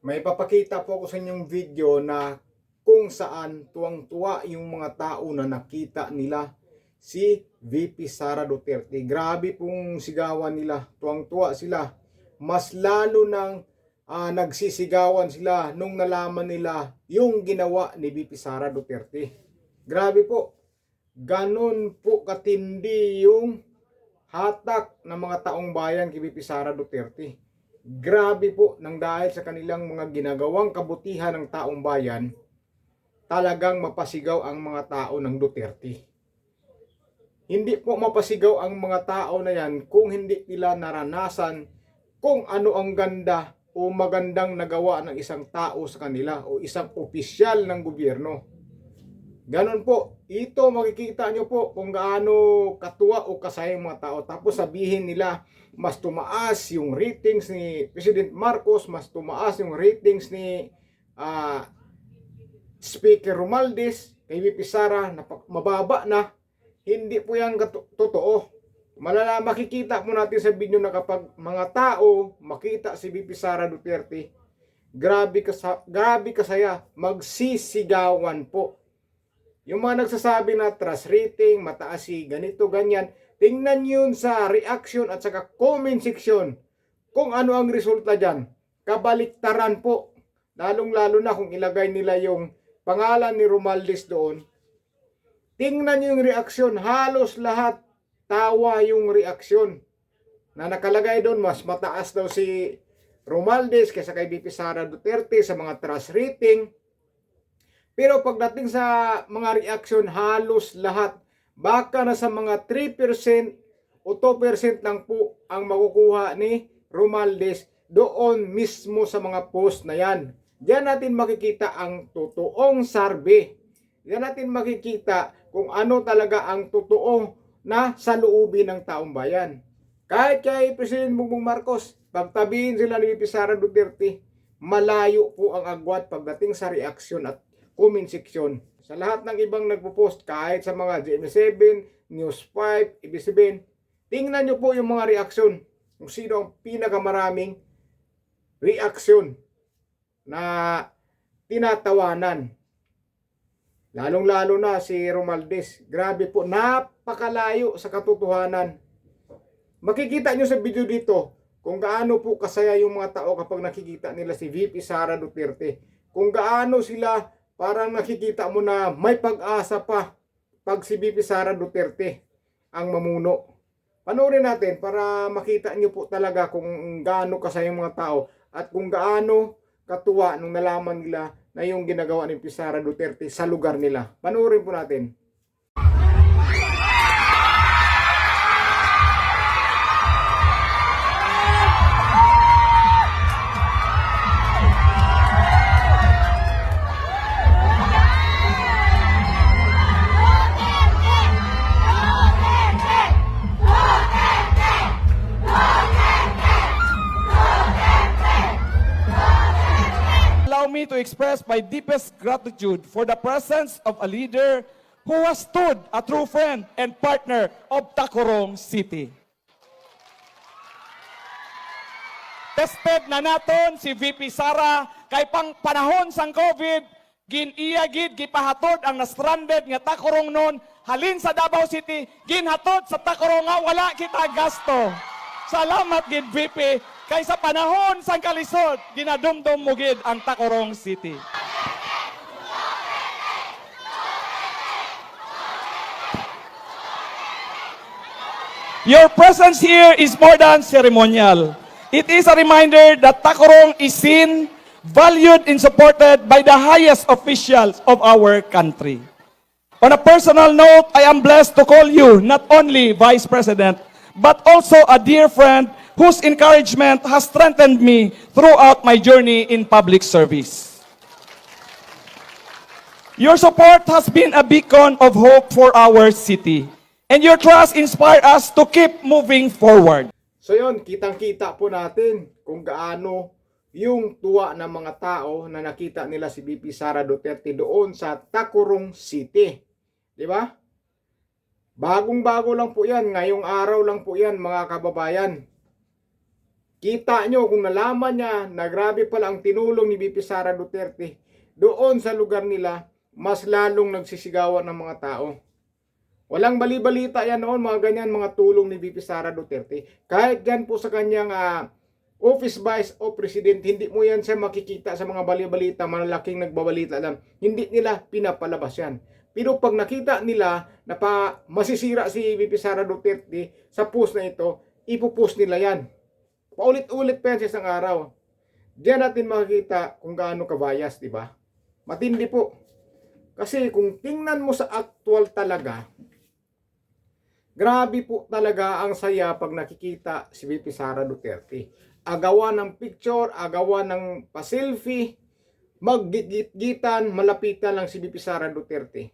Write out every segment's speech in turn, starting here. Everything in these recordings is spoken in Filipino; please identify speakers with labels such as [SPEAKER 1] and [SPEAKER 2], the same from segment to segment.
[SPEAKER 1] May papakita po ako sa inyong video na kung saan tuwang-tuwa yung mga tao na nakita nila si VP Sara Duterte. Grabe pong sigawan nila. Tuwang-tuwa sila. Mas lalo nang ah, nagsisigawan sila nung nalaman nila yung ginawa ni VP Sara Duterte. Grabe po. Ganon po katindi yung hatak ng mga taong bayan kay VP Sara Duterte. Grabe po nang dahil sa kanilang mga ginagawang kabutihan ng taong bayan, talagang mapasigaw ang mga tao ng Duterte. Hindi po mapasigaw ang mga tao na yan kung hindi nila naranasan kung ano ang ganda o magandang nagawa ng isang tao sa kanila o isang opisyal ng gobyerno. Ganon po. Ito makikita nyo po kung gaano katuwa o kasaya yung mga tao. Tapos sabihin nila, mas tumaas yung ratings ni President Marcos, mas tumaas yung ratings ni ah, Speaker Romualdez, kay VP Sara, mababa na. Hindi po yan totoo. Malala, makikita po natin sa video na kapag mga tao makita si VP Sara Duterte, grabe, kasa, grabe kasaya, magsisigawan po. Yung mga nagsasabi na trust rating, mataas si ganito, ganyan, tingnan yun sa reaction at saka comment section kung ano ang resulta dyan. Kabaliktaran po. Lalong-lalo na kung ilagay nila yung pangalan ni Romualdez doon. Tingnan nyo yung reaksyon. Halos lahat tawa yung reaksyon. Na nakalagay doon, mas mataas daw si Romualdez kaysa kay BP Sara Duterte sa mga trust rating. Pero pagdating sa mga reaction, halos lahat, baka na sa mga 3% o 2% lang po ang makukuha ni Romualdez doon mismo sa mga post na yan. Diyan natin makikita ang totoong survey. Diyan natin makikita kung ano talaga ang totoo na sa ng taong bayan. Kahit kay President Bongbong Marcos, pagtabihin sila ni Sara Duterte, malayo po ang agwat pagdating sa reaksyon at comment section. Sa lahat ng ibang nagpo-post, kahit sa mga GM7, News 5, EB7, tingnan nyo po yung mga reaksyon. Kung sino ang pinakamaraming reaksyon na tinatawanan. Lalong-lalo na si Romualdez. Grabe po, napakalayo sa katotohanan. Makikita nyo sa video dito kung gaano po kasaya yung mga tao kapag nakikita nila si VP Sara Duterte. Kung gaano sila parang nakikita mo na may pag-asa pa pag si VP Sara Duterte ang mamuno. Panoorin natin para makita nyo po talaga kung gaano kasaya mga tao at kung gaano katuwa nung nalaman nila na yung ginagawa ni Sara Duterte sa lugar nila. Panoorin po natin.
[SPEAKER 2] Allow me to express my deepest gratitude for the presence of a leader who has stood a true friend and partner of Tacorong City. Tested na naton si VP Sara kay pang panahon sang COVID gin-iyagid gipahatod ang na-stranded nga Tacorong noon halin sa Davao City ginhatod sa Tacorong nga wala kita gasto. Salamat gid VP kay panahon sang kalisod ginadumdum mo ang Tacorong City. Your presence here is more than ceremonial. It is a reminder that Tacorong is seen, valued, and supported by the highest officials of our country. On a personal note, I am blessed to call you not only Vice President, but also a dear friend whose encouragement has strengthened me throughout my journey in public service. Your support has been a beacon of hope for our city, and your trust inspire us to keep moving forward.
[SPEAKER 1] So yun, kitang-kita po natin kung gaano yung tuwa ng mga tao na nakita nila si BP Sara Duterte doon sa Tacorong City. Di ba? Bagong-bago lang po yan. Ngayong araw lang po yan mga kababayan. Kita nyo kung nalaman niya na grabe pala ang tinulong ni BP Sara Duterte doon sa lugar nila, mas lalong nagsisigawan ng mga tao. Walang bali-balita yan noon, mga ganyan, mga tulong ni BP Sara Duterte. Kahit yan po sa kanyang ah, office vice o president, hindi mo yan siya makikita sa mga bali-balita, malalaking nagbabalita lang. Hindi nila pinapalabas yan. Pero pag nakita nila na pa masisira si VP Sara Duterte sa post na ito, ipopost nila yan. Paulit-ulit pa yan araw. Diyan natin makikita kung gaano kabayas, di ba? Matindi po. Kasi kung tingnan mo sa actual talaga, grabe po talaga ang saya pag nakikita si VP Sara Duterte. Agawa ng picture, agawa ng pa-selfie, maggit-gitan, malapitan lang si VP Sara Duterte.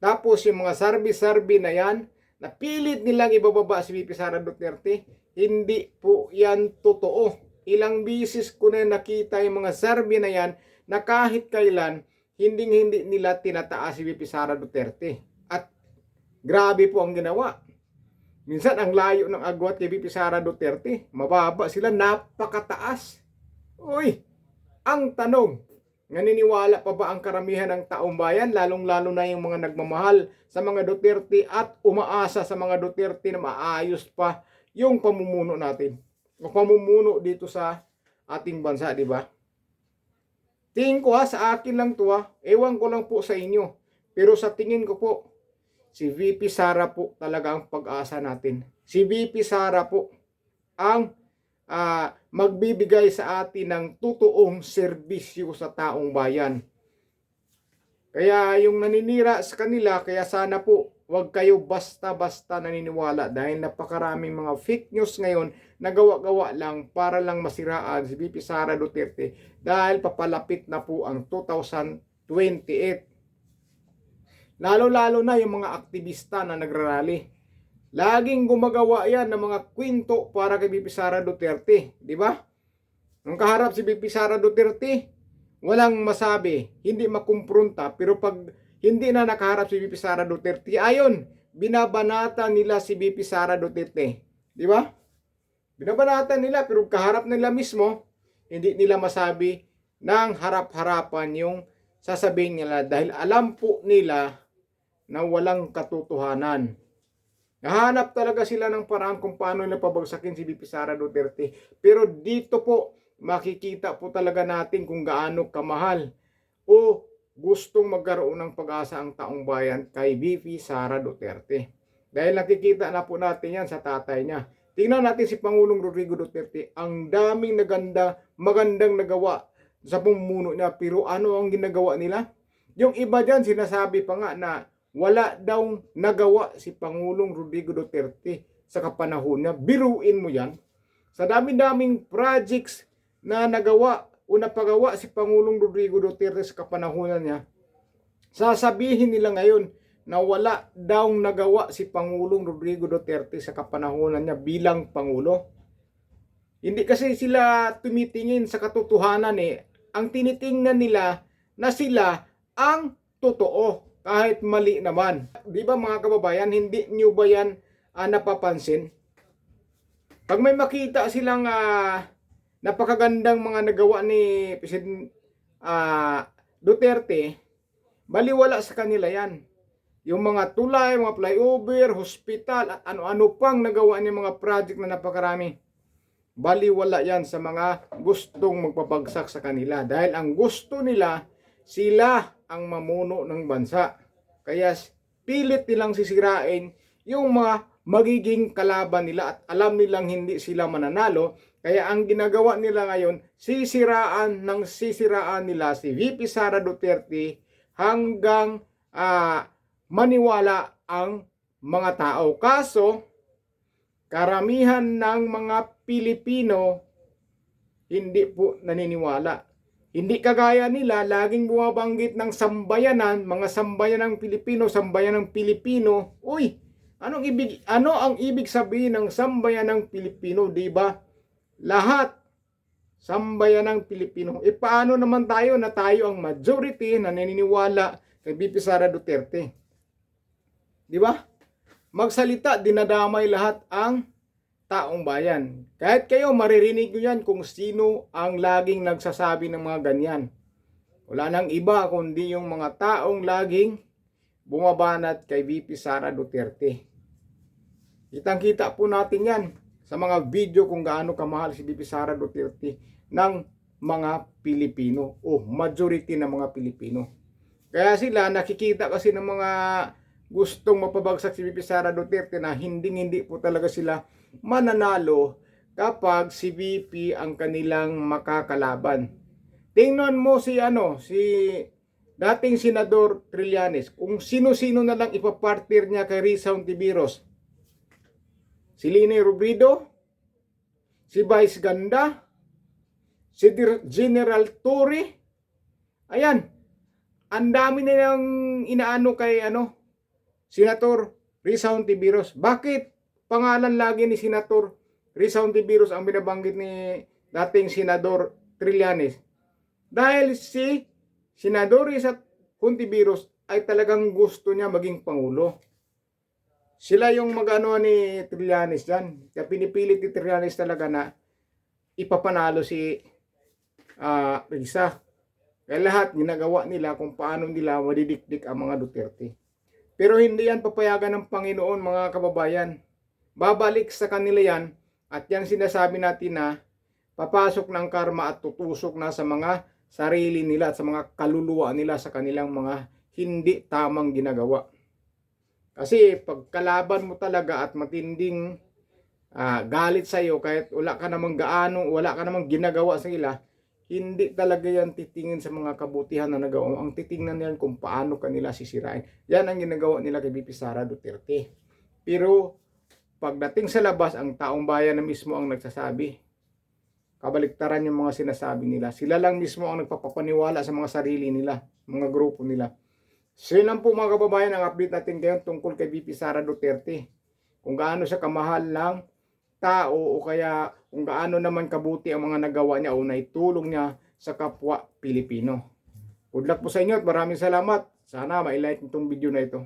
[SPEAKER 1] Tapos yung mga sarbi-sarbi na yan, na pilit nilang ibababa si VP Sara Duterte, hindi po yan totoo. Ilang bisis ko na nakita yung mga sarbi na yan na kahit kailan, hindi hindi nila tinataas si VP Sara Duterte. At grabe po ang ginawa. Minsan ang layo ng agwat kay VP Sara Duterte, mababa sila, napakataas. Uy, ang tanong, naniniwala pa ba ang karamihan ng taong bayan, lalong-lalo na yung mga nagmamahal sa mga Duterte at umaasa sa mga Duterte na maayos pa yung pamumuno natin. O pamumuno dito sa ating bansa, di ba? Tingin ko ha, sa akin lang to ha, ewan ko lang po sa inyo. Pero sa tingin ko po, si VP Sara po talaga ang pag-asa natin. Si VP Sara po ang ah, magbibigay sa atin ng totoong serbisyo sa taong bayan. Kaya yung naninira sa kanila, kaya sana po wag kayo basta-basta naniniwala dahil napakaraming mga fake news ngayon na gawa-gawa lang para lang masiraan si VP Sara Duterte dahil papalapit na po ang 2028. Lalo-lalo na yung mga aktivista na nagrarally. Laging gumagawa yan ng mga kwento para kay BP Sara Duterte. Di ba? Nung kaharap si BP Sara Duterte, walang masabi, hindi makumpronta. Pero pag hindi na nakaharap si BP Sara Duterte, ayon, binabanata nila si BP Sara Duterte. Di ba? Binabanata nila, pero kaharap nila mismo, hindi nila masabi ng harap-harapan yung sasabihin nila dahil alam po nila na walang katotohanan. Nahanap talaga sila ng paraan kung paano nila pabagsakin si VP Sara Duterte. Pero dito po, makikita po talaga natin kung gaano kamahal o gustong magkaroon ng pag-asa ang taong bayan kay VP Sara Duterte. Dahil nakikita na po natin yan sa tatay niya. Tingnan natin si Pangulong Rodrigo Duterte. Ang daming naganda, magandang nagawa sa pumuno niya. Pero ano ang ginagawa nila? Yung iba dyan, sinasabi pa nga na wala daw nagawa si Pangulong Rodrigo Duterte sa kapanahon niya. Biruin mo yan. Sa dami-daming projects na nagawa o napagawa si Pangulong Rodrigo Duterte sa kapanahonan niya, sasabihin nila ngayon na wala daw nagawa si Pangulong Rodrigo Duterte sa kapanahonan niya bilang Pangulo. Hindi kasi sila tumitingin sa katotohanan eh. Ang tinitingnan nila na sila ang totoo kahit mali naman. Di ba mga kababayan, hindi nyo ba yan ah, napapansin? Pag may makita silang ah, napakagandang mga nagawa ni President ah, Duterte, baliwala sa kanila yan. Yung mga tulay, mga flyover, hospital, at ano-ano pang nagawa niya mga project na napakarami. Baliwala yan sa mga gustong magpapagsak sa kanila. Dahil ang gusto nila, sila ang mamuno ng bansa. Kaya pilit nilang sisirain yung mga magiging kalaban nila at alam nilang hindi sila mananalo. Kaya ang ginagawa nila ngayon, sisiraan ng sisiraan nila si VP Sara Duterte hanggang ah, maniwala ang mga tao. Kaso, karamihan ng mga Pilipino hindi po naniniwala. Hindi kagaya nila, laging bumabanggit ng sambayanan, mga sambayanang Pilipino, sambayanang Pilipino. Uy, anong ibig ano ang ibig sabihin ng sambayanang Pilipino, 'di ba? Lahat sambayanang Pilipino. E paano naman tayo na tayo ang majority na naniniwala kay BP Sara Duterte? 'Di ba? Magsalita, dinadamay lahat ang taong bayan. Kahit kayo maririnig nyo yan kung sino ang laging nagsasabi ng mga ganyan. Wala nang iba kundi yung mga taong laging bumabanat kay VP Sara Duterte. Kitang-kita po natin yan sa mga video kung gaano kamahal si VP Sara Duterte ng mga Pilipino o majority ng mga Pilipino. Kaya sila nakikita kasi ng mga gustong mapabagsak si VP Sara Duterte na hindi hindi po talaga sila mananalo kapag si VP ang kanilang makakalaban. Tingnan mo si ano, si dating senador Trillanes, kung sino-sino na lang ipapartner niya kay Risa Ontiveros. Si Lini Robredo, si Vice Ganda, si General Torre. Ayan, ang dami nilang inaano kay ano, Senator Risa Ontiveros. Bakit pangalan lagi ni Senator Risa Ontiveros ang binabanggit ni dating Senador Trillanes? Dahil si Senador Risa Ontiveros ay talagang gusto niya maging Pangulo. Sila yung magano ni Trillanes dyan. Kaya pinipilit ni Trillanes talaga na ipapanalo si ah, Risa. Kaya lahat ginagawa nila kung paano nila madidikdik ang mga Duterte. Pero hindi yan papayagan ng Panginoon mga kababayan. Babalik sa kanila yan at yan sinasabi natin na papasok ng karma at tutusok na sa mga sarili nila at sa mga kaluluwa nila sa kanilang mga hindi tamang ginagawa. Kasi pag kalaban mo talaga at matinding ah, galit sa iyo kahit wala ka namang gaano, wala ka namang ginagawa sa ila, hindi talaga yan titingin sa mga kabutihan na nagawa mo. Ang titingnan niyan kung paano kanila sisirain. Yan ang ginagawa nila kay BP Sara Duterte. Pero pagdating sa labas, ang taong bayan na mismo ang nagsasabi. Kabaliktaran yung mga sinasabi nila. Sila lang mismo ang nagpapapaniwala sa mga sarili nila, mga grupo nila. So po mga kababayan ang update natin ngayon tungkol kay BP Sara Duterte. Kung gaano siya kamahal ng tao o kaya kung gaano naman kabuti ang mga nagawa niya o naitulong niya sa kapwa Pilipino. Good luck po sa inyo at maraming salamat. Sana ma-like itong video na ito.